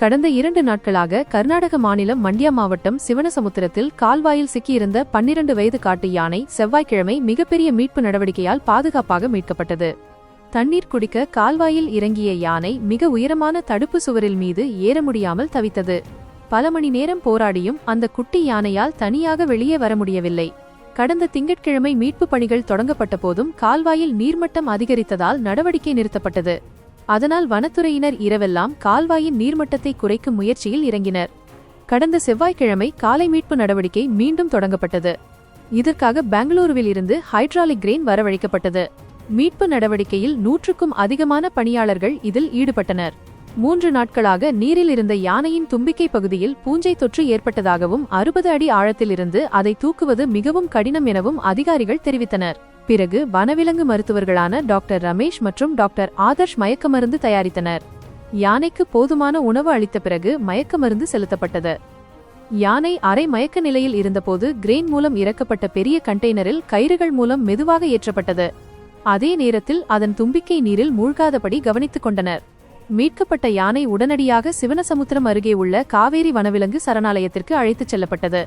கடந்த இரண்டு நாட்களாக கர்நாடக மாநிலம் மண்டியா மாவட்டம் சிவனசமுத்திரத்தில் கால்வாயில் சிக்கியிருந்த பன்னிரண்டு வயது காட்டு யானை செவ்வாய்க்கிழமை மிகப்பெரிய மீட்பு நடவடிக்கையால் பாதுகாப்பாக மீட்கப்பட்டது. தண்ணீர் குடிக்க கால்வாயில் இறங்கிய யானை மிக உயரமான தடுப்பு சுவரில் மீது ஏற முடியாமல் தவித்தது. பல மணி நேரம் போராடியும் அந்த குட்டி யானையால் தனியாக வெளியே வர முடியவில்லை. கடந்த திங்கட்கிழமை மீட்பு பணிகள் தொடங்கப்பட்ட போதும் கால்வாயில் நீர்மட்டம் அதிகரித்ததால் நடவடிக்கை நிறுத்தப்பட்டது. அதனால் வனத்துறையினர் இரவெல்லாம் கால்வாயின் நீர்மட்டத்தை குறைக்கும் முயற்சியில் இறங்கினர். கடந்த செவ்வாய்க்கிழமை காலை மீட்பு நடவடிக்கை மீண்டும் தொடங்கப்பட்டது. இதற்காக பெங்களூருவில் இருந்து ஹைட்ராலிக் கிரெயின் வரவழைக்கப்பட்டது. மீட்பு நடவடிக்கையில் நூற்றுக்கும் அதிகமான பணியாளர்கள் இதில் ஈடுபட்டனர். மூன்று நாட்களாக நீரில் இருந்த யானையின் தும்பிக்கை பகுதியில் பூஞ்சை தொற்று ஏற்பட்டதாகவும் அறுபது அடி ஆழத்திலிருந்து அதை தூக்குவது மிகவும் கடினம் எனவும் அதிகாரிகள் தெரிவித்தனர். பிறகு வனவிலங்கு மருத்துவர்களான டாக்டர் ரமேஷ் மற்றும் டாக்டர் ஆதர்ஷ் மயக்க மருந்து தயாரித்தனர். யானைக்கு போதுமான உணவு அளித்த பிறகு மயக்க மருந்து செலுத்தப்பட்டது. யானை அரை மயக்க நிலையில் இருந்தபோது கிரெயின் மூலம் இறக்கப்பட்ட பெரிய கண்டெய்னரில் கயிறுகள் மூலம் மெதுவாக ஏற்றப்பட்டது. அதே நேரத்தில் அதன் தும்பிக்கை நீரில் மூழ்காதபடி கவனித்துக் கொண்டனர். மீட்கப்பட்ட யானை உடனடியாக சிவனசமுத்திரம் அருகே உள்ள காவேரி வனவிலங்கு சரணாலயத்திற்கு அழைத்துச் செல்லப்பட்டது.